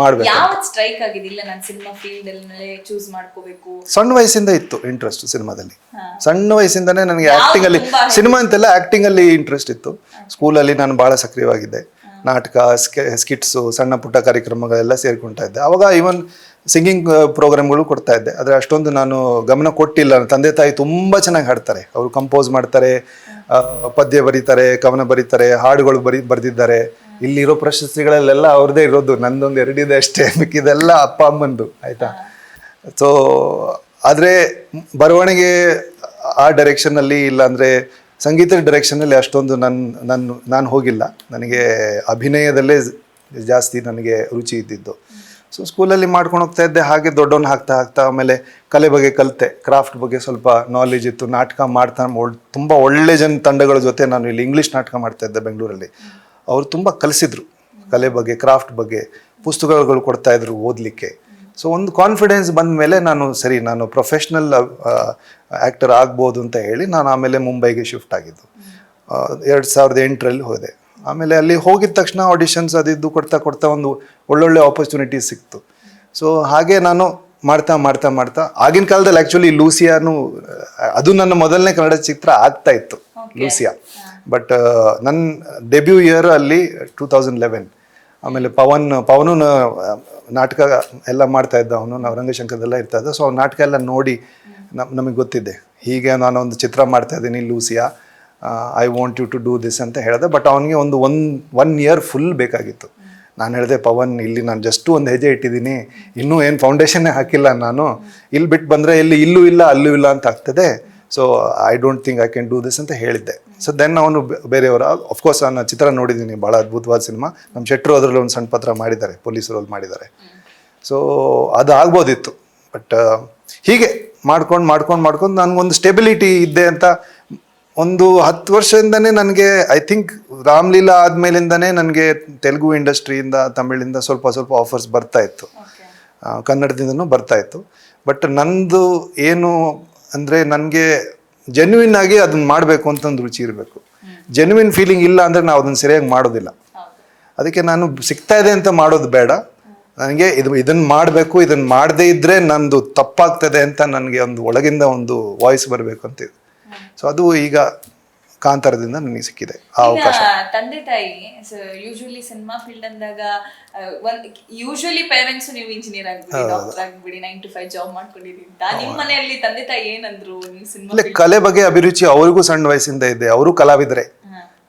ಮಾಡ್ಬೇಕು. ಯಾವತ್ ಸ್ಟ್ರೈಕ್ ಆಗಿದಿಲ್ಲ ನಾನು ಸಿನಿಮಾ ಫೀಲ್ಡ್ ಅಲ್ಲಿ ಚೂಸ್ ಮಾಡ್ಕೋಬೇಕು. ಸಣ್ಣ ವಯಸ್ಸಿಂದ ಇತ್ತು ಇಂಟ್ರೆಸ್ಟ್ ಸಿನಿಮಾದಲ್ಲಿ ಸಣ್ಣ ವಯಸ್ಸಿಂದನೇ ನನಗೆ ಆಕ್ಟಿಂಗ್ ಅಲ್ಲಿ ಸಿನಿಮಾ ಅಂತೆಲ್ಲ ಆಕ್ಟಿಂಗ್ ಅಲ್ಲಿ ಇಂಟ್ರೆಸ್ಟ್ ಇತ್ತು. ಸ್ಕೂಲಲ್ಲಿ ನಾನು ಬಹಳ ಸಕ್ರಿಯವಾಗಿದ್ದೆ. ನಾಟಕ ಸ್ಕಿಟ್ಸು ಸಣ್ಣ ಪುಟ್ಟ ಕಾರ್ಯಕ್ರಮಗಳೆಲ್ಲ ಸೇರ್ಕೊಳ್ತಾ ಇದ್ದೆ. ಅವಾಗ ಈವನ್ ಸಿಂಗಿಂಗ್ ಪ್ರೋಗ್ರಾಮ್ಗಳು ಕೊಡ್ತಾ ಇದ್ದೆ. ಆದರೆ ಅಷ್ಟೊಂದು ನಾನು ಗಮನ ಕೊಟ್ಟಿಲ್ಲ. ತಂದೆ ತಾಯಿ ತುಂಬ ಚೆನ್ನಾಗಿ ಹಾಡ್ತಾರೆ. ಅವರು ಕಂಪೋಸ್ ಮಾಡ್ತಾರೆ ಪದ್ಯ ಬರೀತಾರೆ ಕವನ ಬರೀತಾರೆ ಹಾಡುಗಳು ಬರಿ ಬರೆದಿದ್ದಾರೆ. ಇಲ್ಲಿರೋ ಪ್ರಶಸ್ತಿಗಳಲ್ಲೆಲ್ಲ ಅವ್ರದ್ದೇ ಇರೋದು, ನಂದೊಂದು ಎರಡಿದೆ ಅಷ್ಟೇ. ಮಿಕ್ಕಿದೆಲ್ಲ ಅಪ್ಪ, ಅಮ್ಮಂದು, ಆಯ್ತಾ? ಸೊ ಆದರೆ ಬರವಣಿಗೆ ಆ ಡೈರೆಕ್ಷನಲ್ಲಿ ಇಲ್ಲಾಂದರೆ ಸಂಗೀತದ ಡೈರೆಕ್ಷನಲ್ಲಿ ಅಷ್ಟೊಂದು ನನ್ನ ನನ್ನ ನಾನು ಹೋಗಿಲ್ಲ. ನನಗೆ ಅಭಿನಯದಲ್ಲೇ ಜಾಸ್ತಿ ನನಗೆ ರುಚಿ ಇದ್ದಿದ್ದು. ಸೊ ಸ್ಕೂಲಲ್ಲಿ ಮಾಡ್ಕೊಂಡು ಹೋಗ್ತಾ ಇದ್ದೆ, ಹಾಗೆ ದೊಡ್ಡವನ್ ಹಾಕ್ತಾ ಹಾಕ್ತಾ ಆಮೇಲೆ ಕಲೆ ಬಗ್ಗೆ ಕಲಿತೆ. ಕ್ರಾಫ್ಟ್ ಬಗ್ಗೆ ಸ್ವಲ್ಪ ನಾಲೆಜ್ ಇತ್ತು. ನಾಟಕ ಮಾಡ್ತಾ ತುಂಬ ಒಳ್ಳೆ ಜನ ತಂಡಗಳ ಜೊತೆ ನಾನು ಇಲ್ಲಿ ಇಂಗ್ಲೀಷ್ ನಾಟಕ ಮಾಡ್ತಾ ಇದ್ದೆ ಬೆಂಗಳೂರಲ್ಲಿ ಅವರು ತುಂಬ ಕಲಿಸಿದ್ರು. ಕಲೆ ಬಗ್ಗೆ ಕ್ರಾಫ್ಟ್ ಬಗ್ಗೆ ಪುಸ್ತಕಗಳು ಕೊಡ್ತಾ ಇದ್ರು ಓದಲಿಕ್ಕೆ. ಸೊ ಒಂದು ಕಾನ್ಫಿಡೆನ್ಸ್ ಬಂದ ಮೇಲೆ ನಾನು ಸರಿ ನಾನು ಪ್ರೊಫೆಷ್ನಲ್ ಆ್ಯಕ್ಟರ್ ಆಗ್ಬೋದು ಅಂತ ಹೇಳಿ ನಾನು ಆಮೇಲೆ ಮುಂಬೈಗೆ ಶಿಫ್ಟ್ ಆಗಿದ್ದು. ಎರಡು ಸಾವಿರದ ಎಂಟರಲ್ಲಿ ಹೋದೆ. ಆಮೇಲೆ ಅಲ್ಲಿ ಹೋಗಿದ ತಕ್ಷಣ ಆಡಿಷನ್ಸ್ ಅದಿದ್ದು ಕೊಡ್ತಾ ಕೊಡ್ತಾ ಒಂದು ಒಳ್ಳೊಳ್ಳೆ ಆಪರ್ಚುನಿಟಿ ಸಿಕ್ತು. ಸೊ ಹಾಗೆ ನಾನು ಮಾಡ್ತಾ ಮಾಡ್ತಾ ಮಾಡ್ತಾ ಆಗಿನ ಕಾಲದಲ್ಲಿ ಆ್ಯಕ್ಚುಲಿ ಲೂಸಿಯಾನು ಅದು ನನ್ನ ಮೊದಲನೇ ಕನ್ನಡ ಚಿತ್ರ ಆಗ್ತಾ ಇತ್ತು ಲೂಸಿಯಾ. ಬಟ್ ನನ್ನ ಡೆಬ್ಯೂ ಇಯರ್ ಅಲ್ಲಿ ಟೂ ತೌಸಂಡ್ ಲೆವೆನ್ ಆಮೇಲೆ ಪವನ್, ಪವನು ನಾಟಕ ಎಲ್ಲ ಮಾಡ್ತಾ ಇದ್ದ ಅವನು. ನಾವು ರಂಗಶಂಕರದೆಲ್ಲ ಇರ್ತಾ ಇದ್ದ. ಸೊ ಅವ್ನ ನಾಟಕ ಎಲ್ಲ ನೋಡಿ ನಮ್, ನಮಗೆ ಗೊತ್ತಿದೆ. ಹೀಗೆ ನಾನು ಒಂದು ಚಿತ್ರ ಮಾಡ್ತಾ ಇದ್ದೀನಿ, Lucia. I want you to do this ಅಂತ ಹೇಳಿದೆ. ಬಟ್ ಅವನಿಗೆ ಒಂದು ಒನ್ ಒನ್ ಇಯರ್ ಫುಲ್ ಬೇಕಾಗಿತ್ತು. ನಾನು ಹೇಳಿದೆ, ಪವನ್, ಇಲ್ಲಿ ನಾನು ಜಸ್ಟ್ ಒಂದು ಹೆಜ್ಜೆ ಇಟ್ಟಿದ್ದೀನಿ. ಇನ್ನೂ ಏನು ಫೌಂಡೇಶನ್ನೇ ಹಾಕಿಲ್ಲ ನಾನು. ಇಲ್ಲಿ ಬಿಟ್ಟು ಬಂದರೆ ಇಲ್ಲಿ ಇಲ್ಲೂ ಇಲ್ಲ, ಅಲ್ಲೂ ಇಲ್ಲ ಅಂತ ಆಗ್ತದೆ. So I don't think I can do this ಅಂತ ಹೇಳಿದ್ದೆ. ಸೊ ದೆನ್ ಅವನು ಬೇರೆಯವರ ಅಫ್ಕೋರ್ಸ್ ನಾನು ಚಿತ್ರ ನೋಡಿದ್ದೀನಿ ಭಾಳ ಅದ್ಭುತವಾದ ಸಿನಿಮಾ. ನಮ್ಮ ಶೆಟ್ರು ಅದರಲ್ಲಿ ಒಂದು ಸಣ್ಣ ಪತ್ರ ಮಾಡಿದ್ದಾರೆ ಪೊಲೀಸ್ ರೋಲ್ ಮಾಡಿದ್ದಾರೆ. ಸೊ ಅದು ಆಗ್ಬೋದಿತ್ತು. ಬಟ್ ಹೀಗೆ ಮಾಡ್ಕೊಂಡು ಮಾಡ್ಕೊಂಡು ಮಾಡ್ಕೊಂಡು ನನಗೊಂದು ಸ್ಟೆಬಿಲಿಟಿ ಇದ್ದೆ ಅಂತ ಒಂದು ಹತ್ತು ವರ್ಷದಿಂದನೇ ನನಗೆ ಐ ಥಿಂಕ್ ರಾಮ್ಲೀಲಾ ಆದಮೇಲಿಂದನೇ ನನಗೆ ತೆಲುಗು ಇಂಡಸ್ಟ್ರಿಯಿಂದ ತಮಿಳಿಂದ ಸ್ವಲ್ಪ ಸ್ವಲ್ಪ ಆಫರ್ಸ್ ಬರ್ತಾ ಇತ್ತು. ಕನ್ನಡದಿಂದನೂ ಬರ್ತಾ ಇತ್ತು. ಬಟ್ ನಂದು ಏನು ಅಂದರೆ ನನಗೆ ಜೆನ್ವಿನ್ ಆಗಿ ಅದನ್ನ ಮಾಡಬೇಕು ಅಂತ ಒಂದು ರುಚಿ ಇರಬೇಕು. ಜೆನ್ವಿನ್ ಫೀಲಿಂಗ್ ಇಲ್ಲ ಅಂದರೆ ನಾವು ಅದನ್ನು ಸರಿಯಾಗಿ ಮಾಡೋದಿಲ್ಲ. ಅದಕ್ಕೆ ನಾನು ಸಿಗ್ತಾ ಇದೆ ಅಂತ ಮಾಡೋದು ಬೇಡ. ನನಗೆ ಇದು ಇದನ್ನು ಮಾಡಬೇಕು ಇದನ್ನು ಮಾಡದೇ ಇದ್ದರೆ ನಂದು ತಪ್ಪಾಗ್ತದೆ ಅಂತ ನನಗೆ ಒಂದು ಒಳಗಿಂದ ಒಂದು ವಾಯ್ಸ್ ಬರಬೇಕು ಅಂತ ಇದೆ. ಸೊ ಅದು ಈಗ ಕಾಂತಾರದಿಂದ ನನಗೆ ಸಿಕ್ಕಿದೆ ಆ ಅವಕಾಶ. ತಂದೆ ತಾಯಿ ಯೂಶುವಲಿ ಸಿನಿಮಾ ಫೀಲ್ಡ್ ಅಂದಾಗ ಒಂದ್ ಯೂಶುವಲಿ ಪೇರೆಂಟ್ಸ್ ನೀವು ಇಂಜಿನಿಯರ್ ಆಗ್ಬಿಡಿ ಡಾಕ್ಟರ್ ಆಗ್ಬಿಡಿ ನೈನ್ ಟು ಫೈವ್ ಜಾಬ್ ಮಾಡ್ಕೊಂಡಿದ್ದೀನಿ ನಿಮ್ಮ ಮನೆಯಲ್ಲಿ ತಂದೆ ತಾಯಿ ಏನಂದ್ರು ನೀವು ಸಿನಿಮಾ ಇಲ್ಲ ಕಲೆ ಬಗ್ಗೆ ಅಭಿರುಚಿ ಅವರಿಗೂ ಸಣ್ಣ ವಯಸ್ಸಿಂದ ಇದೆ. ಅವರು ಕಲಾವಿದರೆ.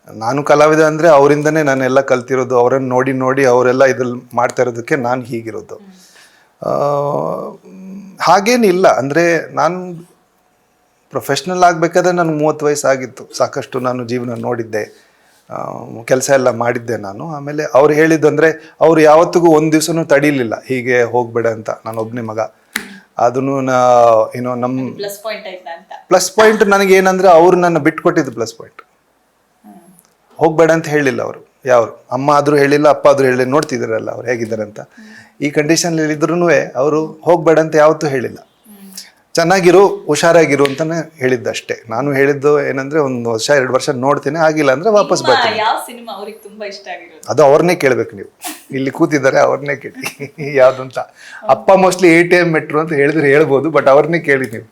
ನಾನು ಕಲಾವಿದ ಅಂದರೆ ಅವರಿಂದನೇ ನಾನೆಲ್ಲ ಕಲ್ತಿರೋದು ಅವರನ್ನು ನೋಡಿ ನೋಡಿ ಅವರೆಲ್ಲ ಇದ್ರಲ್ಲಿ ಮಾಡ್ತಾ ಇರೋದಕ್ಕೆ ನಾನು ಹೀಗಿರೋದು. ಹಾಗೇನಿಲ್ಲ. ಅಂದರೆ ನಾನು ಪ್ರೊಫೆಷ್ನಲ್ ಆಗಬೇಕಾದ್ರೆ ನನಗೆ ಮೂವತ್ತು ವಯಸ್ಸಾಗಿತ್ತು. ಸಾಕಷ್ಟು ನಾನು ಜೀವನ ನೋಡಿದ್ದೆ. ಕೆಲಸ ಎಲ್ಲ ಮಾಡಿದ್ದೆ ನಾನು. ಆಮೇಲೆ ಅವ್ರು ಹೇಳಿದ್ದು ಅಂದರೆ ಅವ್ರು ಯಾವತ್ತಿಗೂ ಒಂದು ದಿವ್ಸನೂ ತಡೀಲಿಲ್ಲ. ಹೀಗೆ ಹೋಗಬೇಡ ಅಂತ ನಾನು ಒಬ್ಬನೇ ಮಗ. ಅದನ್ನು ನಾ ಏನೋ ನಮ್ಮ ಪ್ಲಸ್ ಪಾಯಿಂಟ್ ನನಗೇನಂದರೆ ನನಗೆ ಏನಂದ್ರೆ ಅವರು ನನ್ನ ಬಿಟ್ಕೊಟ್ಟಿದ್ದು ಪ್ಲಸ್ ಪಾಯಿಂಟ್ ಹೋಗ್ಬೇಡ ಅಂತ ಹೇಳಿಲ್ಲ ಅವರು. ಯಾರು ಅಮ್ಮ ಆದರೂ ಹೇಳಿಲ್ಲ ಅಪ್ಪ ಆದರೂ ಹೇಳಿಲ್ಲ ನೋಡ್ತಿದ್ದಾರಲ್ಲ ಅವ್ರು ಹೇಗಿದ್ದಾರೆ ಅಂತ. ಈ ಕಂಡೀಷನ್ ಇದ್ರೂ ಅವರು ಹೋಗ್ಬೇಡ ಅಂತ ಯಾವತ್ತೂ ಹೇಳಿಲ್ಲ. ಚೆನ್ನಾಗಿರು ಹುಷಾರಾಗಿರು ಅಂತಾನೆ ಹೇಳಿದ್ದಷ್ಟೇ. ನಾನು ಹೇಳಿದ್ದು ಏನಂದ್ರೆ ಒಂದು ವರ್ಷ ಎರಡು ವರ್ಷ ನೋಡ್ತೀನಿ ಆಗಿಲ್ಲ ಅಂದ್ರೆ ವಾಪಸ್ ಬರ್ತೀನಿ. ಯಾವ ಸಿನಿಮಾ ಅವ್ರಿಗೆ ತುಂಬಾ ಇಷ್ಟ ಆಗಿರೋದು? ಅದು ಅವ್ರನ್ನೇ ಕೇಳ್ಬೇಕು ನೀವು. ಇಲ್ಲಿ ಕೂತಿದ್ದಾರೆ ಅವ್ರನ್ನೇ ಕೇಳಿ. ಯಾವ್ದಂತ. ಅಪ್ಪ mostly A T M metro ಅಂತ ಹೇಳಿದ್ರೆ ಹೇಳ್ಬೋದು ಬಟ್ ಅವ್ರನ್ನೇ ಕೇಳಿ ನೀವು.